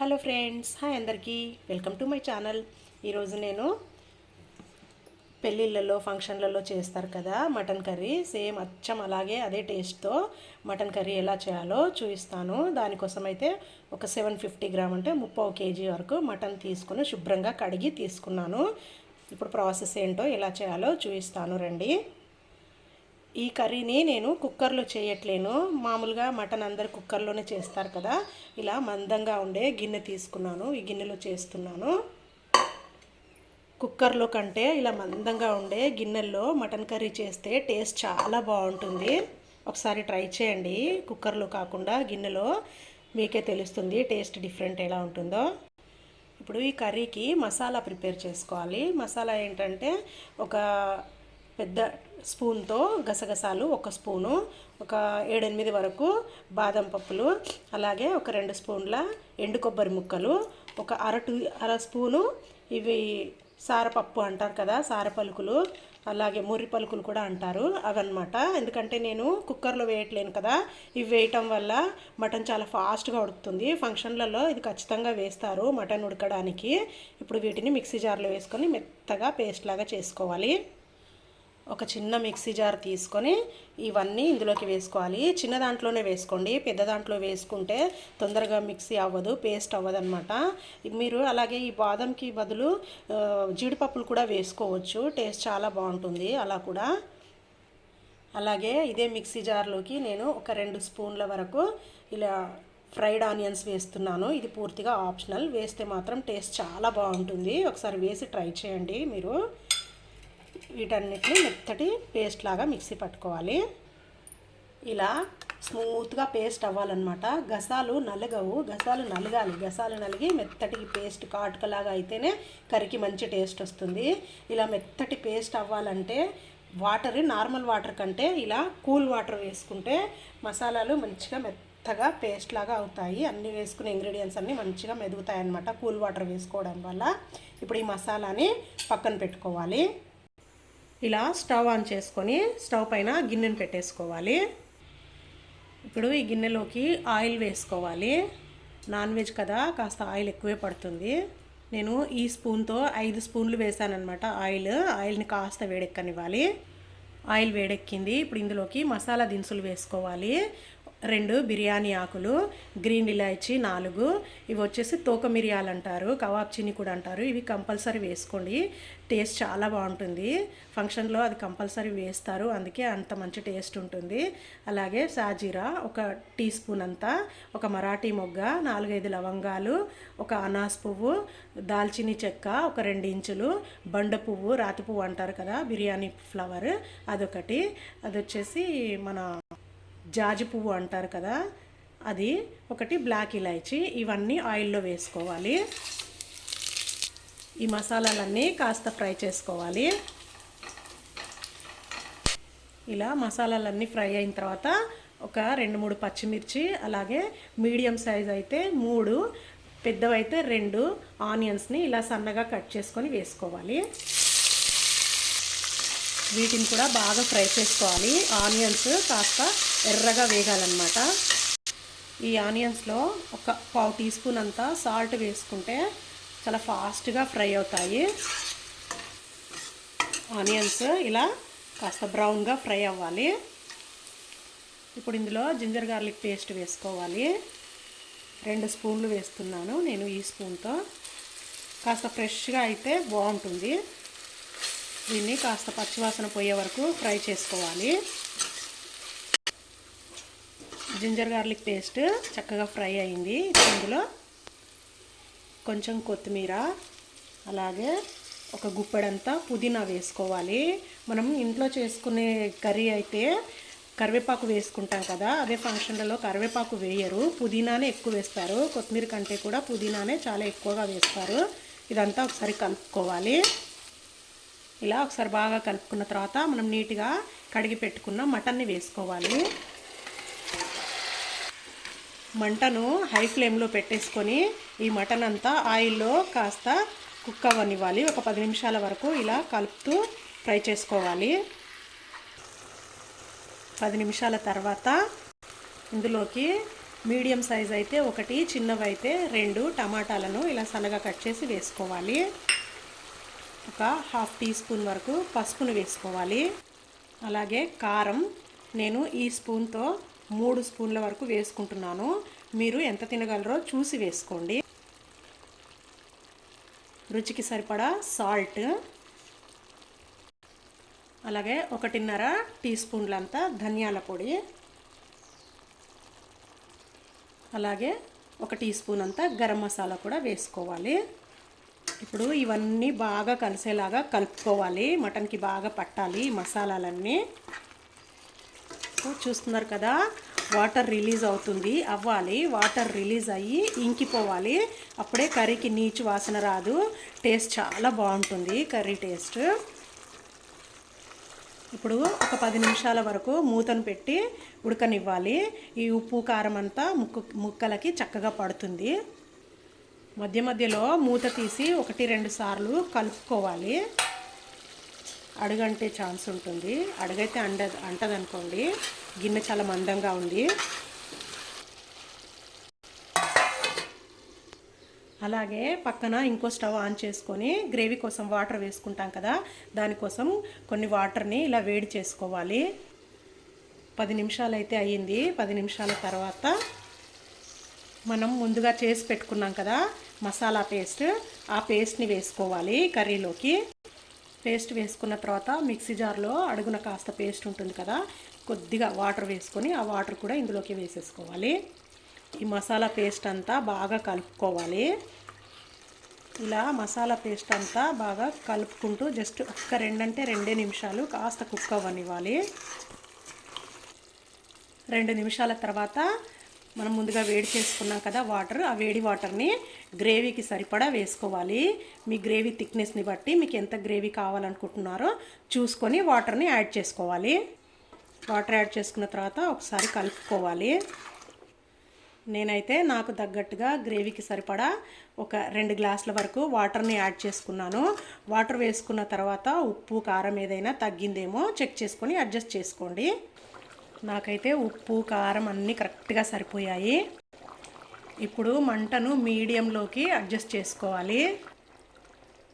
Hello friends hi అందరికీ. Welcome to my channel. ఈరోజు నేను పెళ్ళిళ్ళలో ఫంక్షన్లలో చేస్తారు కదా మటన్ కర్రీ. సేమ్ అచ్చం అలాగే అదే టేస్ట్తో మటన్ కర్రీ ఎలా చేయాలో చూపిస్తాను. దానికోసం అయితే ఒక సెవెన్ ఫిఫ్టీ గ్రామ్ అంటే ముప్పావు కేజీ వరకు మటన్ తీసుకుని శుభ్రంగా కడిగి తీసుకున్నాను. ఇప్పుడు ప్రాసెస్ ఏంటో ఎలా చేయాలో చూపిస్తాను రండి. ఈ కర్రీని నేను కుక్కర్లో చేయట్లేను. మామూలుగా మటన్ అందరు కుక్కర్లోనే చేస్తారు కదా. ఇలా మందంగా ఉండే గిన్నె తీసుకున్నాను. ఈ గిన్నెలో చేస్తున్నాను. కుక్కర్లో కంటే ఇలా మందంగా ఉండే గిన్నెల్లో మటన్ కర్రీ చేస్తే టేస్ట్ చాలా బాగుంటుంది. ఒకసారి ట్రై చేయండి. కుక్కర్లో కాకుండా గిన్నెలో మీకే తెలుస్తుంది టేస్ట్ డిఫరెంట్ ఎలా ఉంటుందో. ఇప్పుడు ఈ కర్రీకి మసాలా ప్రిపేర్ చేసుకోవాలి. మసాలా ఏంటంటే ఒక పెద్ద స్పూన్తో గసగసాలు ఒక స్పూను ఒక ఏడెనిమిది వరకు బాదం పప్పులు అలాగే ఒక రెండు స్పూన్ల ఎండు కొబ్బరి ముక్కలు ఒక అర టీ అర స్పూను ఇవి సారపప్పు అంటారు కదా సార పలుకులు అలాగే ముర్రి పలుకులు కూడా అంటారు అవన్నమాట. ఎందుకంటే నేను కుక్కర్లో వేయట్లేను కదా ఇవి వేయటం వల్ల మటన్ చాలా ఫాస్ట్గా ఉడుకుతుంది. ఫంక్షన్లలో ఇది ఖచ్చితంగా వేస్తారు మటన్ ఉడకడానికి. ఇప్పుడు వీటిని మిక్సీ జార్లో వేసుకొని మెత్తగా పేస్ట్ లాగా చేసుకోవాలి. ఒక చిన్న మిక్సీ జార్ తీసుకొని ఇవన్నీ ఇందులోకి వేసుకోవాలి. చిన్న దాంట్లోనే వేసుకోండి. పెద్ద దాంట్లో వేసుకుంటే తొందరగా మిక్సీ అవ్వదు పేస్ట్ అవ్వదు అనమాట మీరు అలాగే ఈ బాదంకి బదులు జీడిపప్పులు కూడా వేసుకోవచ్చు. టేస్ట్ చాలా బాగుంటుంది అలా కూడా. అలాగే ఇదే మిక్సీ జార్లోకి నేను ఒక రెండు స్పూన్ల వరకు ఇలా ఫ్రైడ్ ఆనియన్స్ వేస్తున్నాను. ఇది పూర్తిగా ఆప్షనల్. వేస్తే మాత్రం టేస్ట్ చాలా బాగుంటుంది. ఒకసారి వేసి ట్రై చేయండి మీరు. వీటన్నిటిని మెత్తటి పేస్ట్ లాగా మిక్సీ పట్టుకోవాలి. ఇలా స్మూత్గా పేస్ట్ అవ్వాలన్నమాట. గసాలు నలగవు. గసాలు నలగాలి. గసాలు నలిగి మెత్తటి పేస్ట్ కాటుకలాగా అయితేనే కరికి మంచి టేస్ట్ వస్తుంది. ఇలా మెత్తటి పేస్ట్ అవ్వాలంటే వాటర్ నార్మల్ వాటర్ కంటే ఇలా కూల్ వాటర్ వేసుకుంటే మసాలాలు మంచిగా మెత్తగా పేస్ట్ లాగా అవుతాయి. అన్నీ వేసుకునే ఇంగ్రీడియంట్స్ అన్నీ మంచిగా మెదుగుతాయి అన్నమాట కూల్ వాటర్ వేసుకోవడం వల్ల. ఇప్పుడు ఈ మసాలాని పక్కన పెట్టుకోవాలి. ఇలా స్టవ్ ఆన్ చేసుకొని స్టవ్ పైన గిన్నెను పెట్టేసుకోవాలి. ఇప్పుడు ఈ గిన్నెలోకి ఆయిల్ వేసుకోవాలి. నాన్ వెజ్ కదా కాస్త ఆయిల్ ఎక్కువే పడుతుంది. నేను ఈ స్పూన్తో ఐదు స్పూన్లు వేసానమాట ఆయిల్. ఆయిల్ని కాస్త వేడెక్కనివ్వాలి. ఆయిల్ వేడెక్కింది. ఇప్పుడు ఇందులోకి మసాలా దినుసులు వేసుకోవాలి. రెండు బిర్యానీ ఆకులు గ్రీన్ ఇలాచి నాలుగు. ఇవి వచ్చేసి తోక మిరియాలు అంటారు కవాబ్ చిని కూడా అంటారు. ఇవి కంపల్సరీ వేసుకోండి. టేస్ట్ చాలా బాగుంటుంది. ఫంక్షన్లో అది కంపల్సరీ వేస్తారు. అందుకే అంత మంచి టేస్ట్ ఉంటుంది. అలాగే సాజీరా ఒక టీ స్పూన్ అంతా ఒక మరాఠీ మొగ్గ నాలుగైదు లవంగాలు ఒక అనాస్ పువ్వు దాల్చిని చెక్క ఒక రెండు ఇంచులు బండ పువ్వు రాతి పువ్వు అంటారు కదా బిర్యానీ ఫ్లవర్ అదొకటి. అది వచ్చేసి మన జాజి పువ్వు అంటారు కదా అది ఒకటి బ్లాక్ ఇలాచి ఇవన్నీ ఆయిల్లో వేసుకోవాలి. ఈ మసాలాలన్నీ కాస్త ఫ్రై చేసుకోవాలి. ఇలా మసాలాలన్నీ ఫ్రై అయిన తర్వాత ఒక రెండు మూడు పచ్చిమిర్చి అలాగే మీడియం సైజ్ అయితే మూడు పెద్దవైతే రెండు ఆనియన్స్ని ఇలా సన్నగా కట్ చేసుకొని వేసుకోవాలి. వీటిని కూడా బాగా ఫ్రై చేసుకోవాలి. ఆనియన్స్ కాస్త ఎర్రగా వేగాలన్నమాట. ఈ ఆనియన్స్లో ఒక పావు టీ స్పూన్ అంతా సాల్ట్ వేసుకుంటే చాలా ఫాస్ట్గా ఫ్రై అవుతాయి. ఆనియన్స్ ఇలా కాస్త బ్రౌన్గా ఫ్రై అవ్వాలి. ఇప్పుడు ఇందులో జింజర్ గార్లిక్ పేస్ట్ వేసుకోవాలి. రెండు స్పూన్లు వేస్తున్నాను నేను ఈ స్పూన్తో. కాస్త ఫ్రెష్గా అయితే బాగుంటుంది. దీన్ని కాస్త పచ్చివాసన పోయే వరకు ఫ్రై చేసుకోవాలి. జింజర్ గార్లిక్ పేస్ట్ చక్కగా ఫ్రై అయింది. ఇందులో కొంచెం కొత్తిమీర అలాగే ఒక గుప్పెడంతా పుదీనా వేసుకోవాలి. మనం ఇంట్లో చేసుకునే కర్రీ అయితే కరివేపాకు వేసుకుంటాం కదా అదే ఫంక్షన్లలో కరివేపాకు వేయరు. పుదీనానే ఎక్కువ వేస్తారు. కొత్తిమీర కంటే కూడా పుదీనానే చాలా ఎక్కువగా వేస్తారు. ఇదంతా ఒకసారి కలుపుకోవాలి. ఇలా ఒకసారి బాగా కలుపుకున్న తర్వాత మనం నీట్గా కడిగి పెట్టుకున్న మటన్ని వేసుకోవాలి. మంటను హై ఫ్లేమ్లో పెట్టేసుకొని ఈ మటన్ అంతా ఆయిల్లో కాస్త కుక్ అవ్వనివ్వాలి. ఒక పది నిమిషాల వరకు ఇలా కలుపుతూ ఫ్రై చేసుకోవాలి. పది నిమిషాల తర్వాత ఇందులోకి మీడియం సైజ్ అయితే ఒకటి చిన్నవి అయితే రెండు టమాటాలను ఇలా సన్నగా కట్ చేసి వేసుకోవాలి. ఒక హాఫ్ టీ స్పూన్ వరకు పసుపును వేసుకోవాలి. అలాగే కారం నేను ఈ స్పూన్తో మూడు స్పూన్ల వరకు వేసుకుంటున్నాను. మీరు ఎంత తినగలరో చూసి వేసుకోండి. రుచికి సరిపడా సాల్ట్. అలాగే ఒకటిన్నర టీ స్పూన్లంతా ధనియాల పొడి. అలాగే ఒక టీ స్పూన్ అంతా గరం మసాలా కూడా వేసుకోవాలి. ఇప్పుడు ఇవన్నీ బాగా కలిసేలాగా కలుపుకోవాలి. మటన్కి బాగా పట్టాలి మసాలాలన్నీ. చూస్తున్నారు కదా వాటర్ రిలీజ్ అవుతుంది. అవ్వాలి వాటర్ రిలీజ్ అయ్యి ఇంకిపోవాలి. అప్పుడే కర్రీకి నీచు వాసన రాదు. టేస్ట్ చాలా బాగుంటుంది కర్రీ టేస్ట్. ఇప్పుడు ఒక పది నిమిషాల వరకు మూతను పెట్టి ఉడకనివ్వాలి. ఈ ఉప్పు కారం అంతా ముక్కు ముక్కలకి చక్కగా పడుతుంది. మధ్య మధ్యలో మూత తీసి ఒకటి రెండు సార్లు కలుపుకోవాలి. అడుగంటే ఛాన్స్ ఉంటుంది. అడుగైతే అండ అంటదనుకోండి. గిన్నె చాలా మందంగా ఉంది. అలాగే పక్కన ఇంకో స్టవ్ ఆన్ చేసుకొని గ్రేవీ కోసం వాటర్ వేసుకుంటాం కదా దానికోసం కొన్ని వాటర్ని ఇలా వేడి చేసుకోవాలి. పది నిమిషాలు అయితే అయ్యింది. పది నిమిషాల తర్వాత మనం ముందుగా చేసి పెట్టుకున్నాం కదా మసాలా పేస్ట్. ఆ పేస్ట్ని వేసుకోవాలి కర్రీలోకి. పేస్ట్ వేసుకున్న తర్వాత మిక్సీ జార్లో అడుగున కాస్త పేస్ట్ ఉంటుంది కదా కొద్దిగా వాటర్ వేసుకొని ఆ వాటర్ కూడా ఇందులోకి వేసేసుకోవాలి. ఈ మసాలా పేస్ట్ అంతా బాగా కలుపుకోవాలి. ఇలా మసాలా పేస్ట్ అంతా బాగా కలుపుకుంటూ జస్ట్ ఒక్క రెండంటే రెండే నిమిషాలు కాస్త కుక్ అవ్వనివ్వాలి. రెండు నిమిషాల తర్వాత మనం ముందుగా వేడి చేసుకున్నాం కదా వాటర్. ఆ వేడి వాటర్ని గ్రేవీకి సరిపడా వేసుకోవాలి. మీ గ్రేవీ థిక్నెస్ని బట్టి మీకు ఎంత గ్రేవీ కావాలనుకుంటున్నారో చూసుకొని వాటర్ని యాడ్ చేసుకోవాలి. వాటర్ యాడ్ చేసుకున్న తర్వాత ఒకసారి కలుపుకోవాలి. నేనైతే నాకు తగ్గట్టుగా గ్రేవీకి సరిపడా ఒక రెండు గ్లాసుల వరకు వాటర్ని యాడ్ చేసుకున్నాను. వాటర్ వేసుకున్న తర్వాత ఉప్పు కారం ఏదైనా తగ్గిందేమో చెక్ చేసుకొని అడ్జస్ట్ చేసుకోండి. నాకైతే ఉప్పు కారం అన్నీ కరెక్ట్గా సరిపోయాయి. ఇప్పుడు మంటను మీడియంలోకి అడ్జస్ట్ చేసుకోవాలి.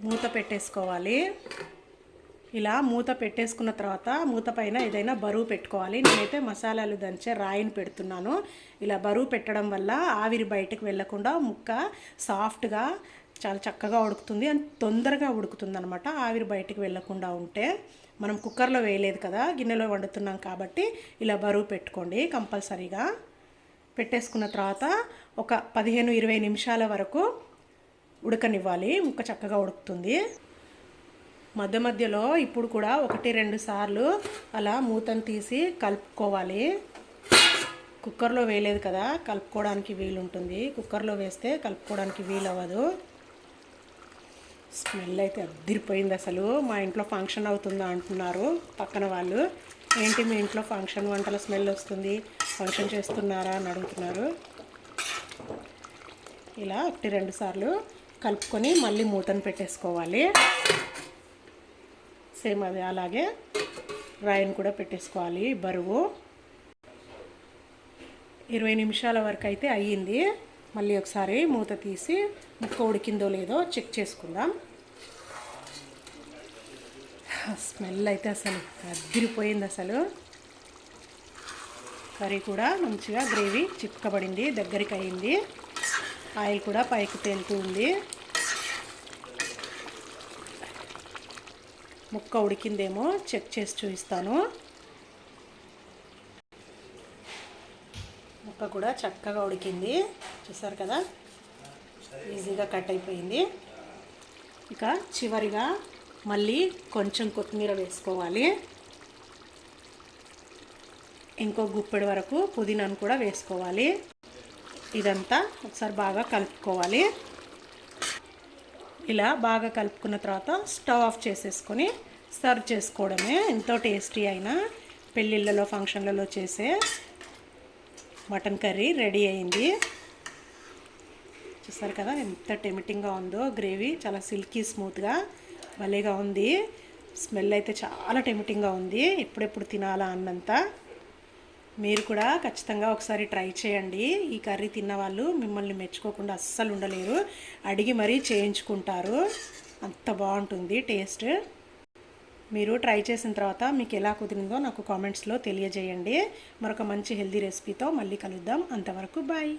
మూత పెట్టేసుకోవాలి. ఇలా మూత పెట్టేసుకున్న తర్వాత మూత పైన ఏదైనా బరువు పెట్టుకోవాలి. నేనైతే మసాలాలు దంచే రాయిని పెడుతున్నాను. ఇలా బరువు పెట్టడం వల్ల ఆవిరి బయటకు వెళ్ళకుండా ముక్క సాఫ్ట్గా చాలా చక్కగా ఉడుకుతుంది. అండ్ తొందరగా ఉడుకుతుంది అనమాట ఆవిరి బయటకు వెళ్ళకుండా ఉంటే. మనం కుక్కర్లో వేయలేదు కదా గిన్నెలో వండుతున్నాం కాబట్టి ఇలా బరువు పెట్టుకోండి కంపల్సరీగా. పెట్టేసుకున్న తర్వాత ఒక పదిహేను ఇరవై నిమిషాల వరకు ఉడకనివ్వాలి. ముక్క చక్కగా ఉడుకుతుంది. మధ్య మధ్యలో ఇప్పుడు కూడా ఒకటి రెండు సార్లు అలా మూతను తీసి కలుపుకోవాలి. కుక్కర్లో వేయలేదు కదా కలుపుకోవడానికి వీలు ఉంటుంది కుక్కర్లో వేస్తే కలుపుకోవడానికి వీలు అవ్వదు స్మెల్ అయితే అద్దరిపోయింది అసలు. మా ఇంట్లో ఫంక్షన్ అవుతుందా అంటున్నారు పక్కన వాళ్ళు. ఏంటి మీ ఇంట్లో ఫంక్షన్ వంటల స్మెల్ వస్తుంది? ఫంక్షన్ చేస్తున్నారా అని అడుగుతున్నారు. ఇలా ఒకటి రెండు సార్లు కలుపుకొని మళ్ళీ మూతను పెట్టేసుకోవాలి. సేమ్ అది అలాగే రాయిని కూడా పెట్టేసుకోవాలి బరువు. ఇరవై నిమిషాల వరకు అయితే అయ్యింది. మళ్ళీ ఒకసారి మూత తీసి ముక్క ఉడికిందో లేదో చెక్ చేసుకుందాం. స్మెల్ అయితే అసలు అద్దరిపోయింది అసలు. కర్రీ కూడా మంచిగా గ్రేవీ చిక్కబడింది దగ్గరికి అయింది. ఆయిల్ కూడా పైకి తేలుతూ ఉంది. ముక్క ఉడికిందేమో చెక్ చేసి చూపిస్తాను. ముక్క కూడా చక్కగా ఉడికింది. చూసారు కదా? ఈజీగా కట్ అయిపోయింది. ఇక చివరిగా మళ్ళీ కొంచెం కొత్తిమీర వేసుకోవాలి. ఇంకో గుప్పెడు వరకు పుదీనాను కూడా వేసుకోవాలి. ఇదంతా ఒకసారి బాగా కలుపుకోవాలి. ఇలా బాగా కలుపుకున్న తర్వాత స్టవ్ ఆఫ్ చేసేసుకొని సర్వ్ చేసుకోవడమే ఎంతో టేస్టీ అయినా పెళ్ళిళ్ళలో ఫంక్షన్లలో చేసే మటన్ కర్రీ రెడీ అయింది. చూస్తారు కదా ఎంత టెమిటింగ్గా ఉందో గ్రేవీ చాలా సిల్కీ స్మూత్గా భలేగా ఉంది. స్మెల్ అయితే చాలా టెమిటింగ్గా ఉంది. ఎప్పుడెప్పుడు తినాలా అన్నంత మీరు కూడా ఖచ్చితంగా ఒకసారి ట్రై చేయండి. ఈ కర్రీ తిన్న వాళ్ళు మిమ్మల్ని మెచ్చుకోకుండా అస్సలు ఉండలేరు. అడిగి మరీ చేయించుకుంటారు. అంత బాగుంటుంది టేస్ట్. మీరు ట్రై చేసిన తర్వాత మీకు ఎలా కుదిరిందో నాకు కామెంట్స్లో తెలియజేయండి. మరొక మంచి హెల్దీ రెసిపీతో మళ్ళీ కలుద్దాం. అంతవరకు బాయ్.